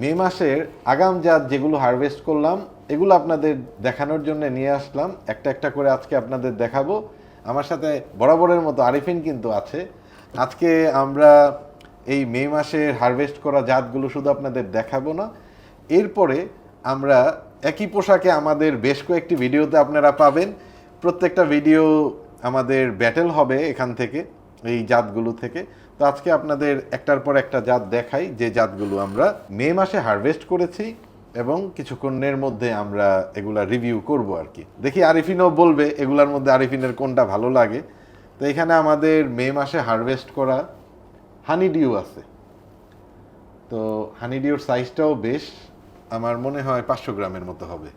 মে মাসের আগাম জাত যেগুলো হারভেস্ট করলাম, এগুলো আপনাদের দেখানোর জন্য নিয়ে আসলাম। একটা একটা করে আজকে আপনাদের দেখাবো। আমার সাথে বরাবরের মতো আরিফিন কিন্তু আছে। আজকে আমরা এই মে মাসের হারভেস্ট করা জাতগুলো শুধু আপনাদের দেখাবো না, এরপরে আমরা একই পোশাকে আমাদের বেশ কয়েকটি ভিডিওতে আপনারা পাবেন। প্রত্যেকটা ভিডিও আমাদের ব্যাটেল হবে এখান থেকে। এই জাতগুলো থেকে। তো আজকে আপনাদের একটার পর একটা জাত দেখাই যে জাতগুলো আমরা মে মাসে হারভেস্ট করেছি এবং কিছুক্ষণের মধ্যে আমরা এগুলা রিভিউ করব আর কি। দেখি আরিফিনও বলবে এগুলার মধ্যে আরিফিনের কোনটা ভালো লাগে। তো এখানে আমাদের মে মাসে হারভেস্ট করা হানি ডিউ আছে। তো হানি ডিউর সাইজটাও বেশ আমার মনে হয় পাঁচশো গ্রামের মতো হবে।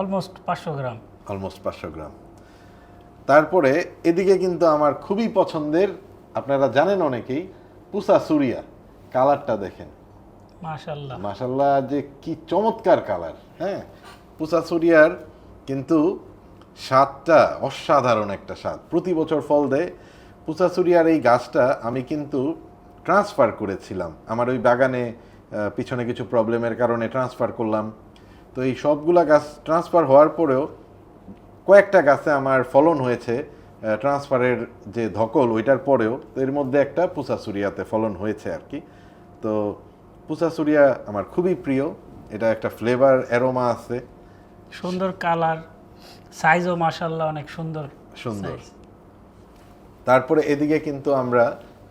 অলমোস্ট পাঁচশো গ্রাম। অলমোস্ট পাঁচশো গ্রাম। তারপরে এদিকে কিন্তু আমার খুবই পছন্দের আপনারা জানেন অনেকেই পুসা সুরিয়া কালারটা দেখেন। মাশাল্লাহ মাসাল্লাহ যে কি চমৎকার কালার হ্যাঁ? পুসা সুরিয়ার কিন্তু স্বাদটা অসাধারণ একটা স্বাদ। প্রতি বছর ফল দেয়। পুসা সুরিয়ার এই গাছটা আমি কিন্তু ট্রান্সফার করেছিলাম। আমার ওই বাগানে পিছনে কিছু প্রবলেমের কারণে ট্রান্সফার করলাম। তো এই সবগুলা গাছ ট্রান্সফার হওয়ার পরেও কয়েকটা গাছে আমার ফলন হয়েছে ট্রান্সফারের যে ধকল ওইটার পরেও এর মধ্যে একটা পুসাসুরিয়াতে ফলন হয়েছে আর কি। তো পুসাসুরিয়া আমার খুবই প্রিয় এটা একটা ফ্লেভার অ্যারোমা আছে। সুন্দর কালার সাইজও মাশাল্লাহ অনেক সুন্দর। সুন্দর। তারপরে এদিকে কিন্তু আমরা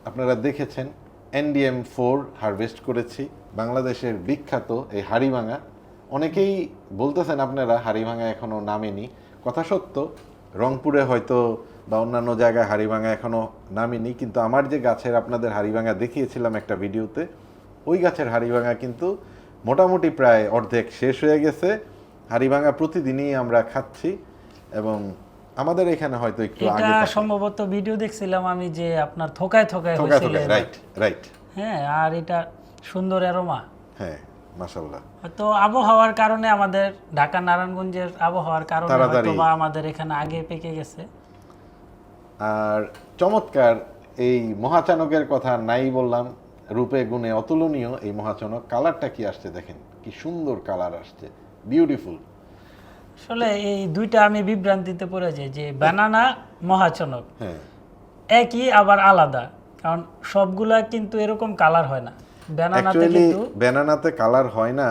আপনারা দেখেছেন এনডিএম ফোর হারভেস্ট করেছি বাংলাদেশের বিখ্যাত এই হাড়িভাঙা। অনেকেই বলতেছেন আপনারা হাড়িভাঙা এখনও নামেনি কথা সত্য রংপুরে হয়তো বা অন্যান্য জায়গায় হাড়িভাঙা এখনও নামেনি কিন্তু আমার যে গাছের আপনাদের হাড়িভাঙা দেখিয়েছিলাম একটা ভিডিওতে ওই গাছের হাড়িভাঙা কিন্তু মোটামুটি প্রায় অর্ধেক শেষ হয়ে গেছে। হাড়িভাঙা প্রতিদিনই আমরা খাচ্ছি এবং আমাদের এখানে হয়তো একটু আগে সম্ভবত ভিডিও দেখছিলাম আমি যে আপনার থোকায় থোকায় হয়েছিল রাইট রাইট হ্যাঁ আর এটা সুন্দর অ্যারোমা। হ্যাঁ। মাশাল্লাহ তো আবহাওয়ার কারণে আমাদের ঢাকা নারায়ণগঞ্জের আবহাওয়ার কারণে হয়তো বা আমাদের এখানে আগে পেকে গেছে। আর চমৎকার এই মহাচানকের কথা নাই বললাম রূপে গুণে অতুলনীয় এই মহাচানক কালারটা কি আসছে দেখেন কি সুন্দর কালার আসছে বিউটিফুল আসলে এই দুইটা আমি বিভ্রান্তিতে পড়ে যাই যে বানানা মহাচনক। হ্যাঁ। একই আবার আলাদা কারণ সবগুলা কিন্তু এরকম কালার হয় না। অ্যাকচুয়ালি ব্যানানাতে কালার হয় না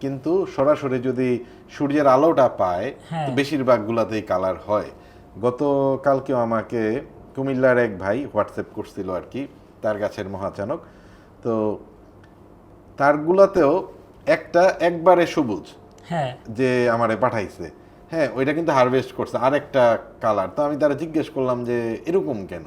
কিন্তু সরাসরি যদি সূর্যের আলোটা পায় হ্যাঁ। বেশিরভাগ গুলাতেই কালার হয়। গতকালকেও আমাকে কুমিল্লার এক ভাই হোয়াটসঅ্যাপ করছিল আর কি তার গাছের মহাচানক তো তারগুলাতেও একটা একবারে সবুজ হ্যাঁ। যে আমারে পাঠাইছে। হ্যাঁ ওইটা কিন্তু হারভেস্ট করছে আরেকটা কালার তো আমি তারা জিজ্ঞেস করলাম যে এরকম কেন?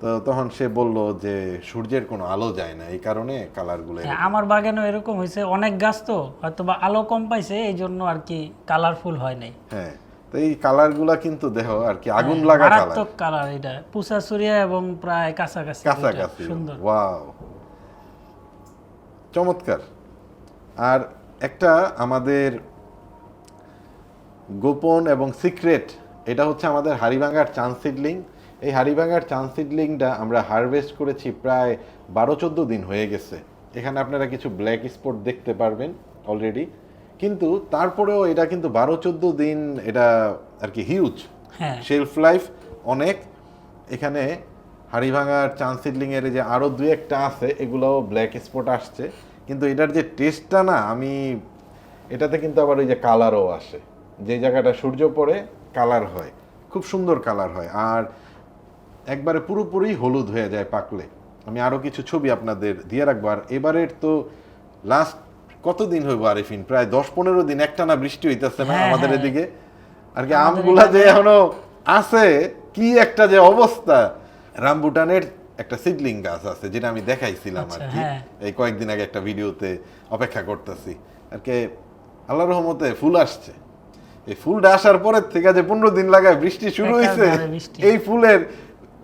তো তখন সে বলল যে সূর্যের কোনো আলো যায় না এই কারণে কালারগুলো হ্যাঁ, আমার বাগানেও এরকম হয়েছে। অনেক গাছ তো হয়তো বা আলো কম পাইছে এই জন্য আর কি কালারফুল হয় নাই। হ্যাঁ তো এই কালারগুলা কিন্তু দেহ আর কি আগুন লাগা কালার। মারাত্মক কালার এটা। পুষা সুরিয়া এবং প্রায় কাছাকাছি। কাছাকাছি। সুন্দর। ওয়াও চমৎকার। আর একটা আমাদের গোপন এবং সিক্রেট এটা হচ্ছে আমাদের হাড়িভাঙ্গার চান্স সিডলিং এই হাড়িভাঙ্গার চান্স সিডলিংটা আমরা হারভেস্ট করেছি প্রায় বারো চোদ্দ দিন হয়ে গেছে। এখানে আপনারা কিছু ব্ল্যাক স্পট দেখতে পারবেন অলরেডি। কিন্তু তারপরেও এটা কিন্তু বারো চোদ্দ দিন এটা আর কি হিউজ শেলফ লাইফ অনেক। এখানে হাড়িভাঙার চান্স সিডলিং এর যে আরও দু একটা আছে এগুলোও ব্ল্যাক স্পট আসছে। কিন্তু এটার যে টেস্টটা না আমি এটাতে কিন্তু আবার ওই যে কালারও আসে। যে জায়গাটা সূর্য পড়ে কালার হয়। খুব সুন্দর কালার হয়। আর একবারে পুরোপুরি হলুদ হয়ে যায় পাকলে। আমি আরও কিছু ছবি আপনাদের দিয়ে রাখব। আর এবারের তো লাস্ট কতদিন হইব আরিফিন? প্রায় দশ পনেরো দিন একটানা বৃষ্টি হইতেছে না আমাদের হ্যাঁ। এদিকে? আর কি আমগুলা যে এখনও আছে কি একটা যে অবস্থা? রামবুটানের একটা সিডলিং গাছ আছে যেটা আমি দেখাইছিলাম আর আচ্ছা, কি। হ্যাঁ। এই কয়েকদিন আগে একটা ভিডিওতে অপেক্ষা করতেছি। আর কি আল্লাহ রহমতে ফুল আসছে। এই ফুলটা আসার পরের থেকে যে পনেরো দিন লাগায় বৃষ্টি শুরু হয়েছে এই ফুলের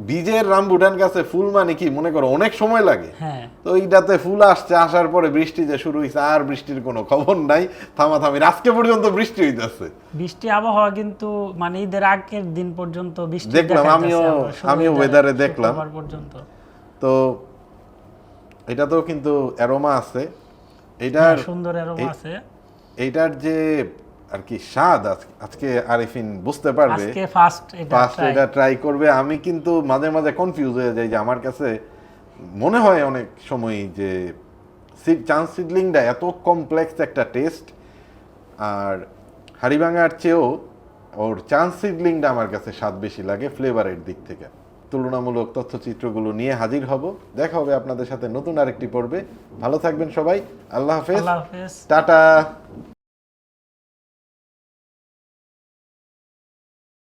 বীজের রামবুটান গাছে ফুল মানে কি? মনে করো অনেক সময় লাগে। হ্যাঁ। তো এইটাতে ফুল আসছে আসার পরে বৃষ্টি যে শুরু হয়েছে আর বৃষ্টির কোনো খবর নাই। থামাথামি আজকে পর্যন্ত বৃষ্টি হইতেছে। বৃষ্টি আবহাওয়া কিন্তু মানে ঈদের আগের দিন পর্যন্ত বৃষ্টি দেখলাম, আমিও- আমিও ওয়েদারে দেখলাম। পর্যন্ত। তো এটাতেও কিন্তু অ্যারোমা আছে। এটার হ্যাঁ, সুন্দর এই- আছে। এইটার যে আর কি স্বাদ আজকে আরিফিন বুঝতে পারবে। ফার্স্ট এটা ট্রাই করবে। আমি কিন্তু মাঝে মাঝে কনফিউজ হয়ে যাই যে আমার কাছে মনে হয় অনেক সময় যে চান্স সিডলিংটা এত কমপ্লেক্স একটা টেস্ট আর হাড়িভাঙার চেয়েও ওর চান্স সিডলিংটা আমার কাছে স্বাদ বেশি লাগে ফ্লেভারের দিক থেকে। তুলনামূলক তথ্যচিত্রগুলো নিয়ে হাজির হব। দেখা হবে আপনাদের সাথে নতুন আরেকটি পর্বে। ভালো থাকবেন সবাই। আল্লাহ হাফেজ। টাটা।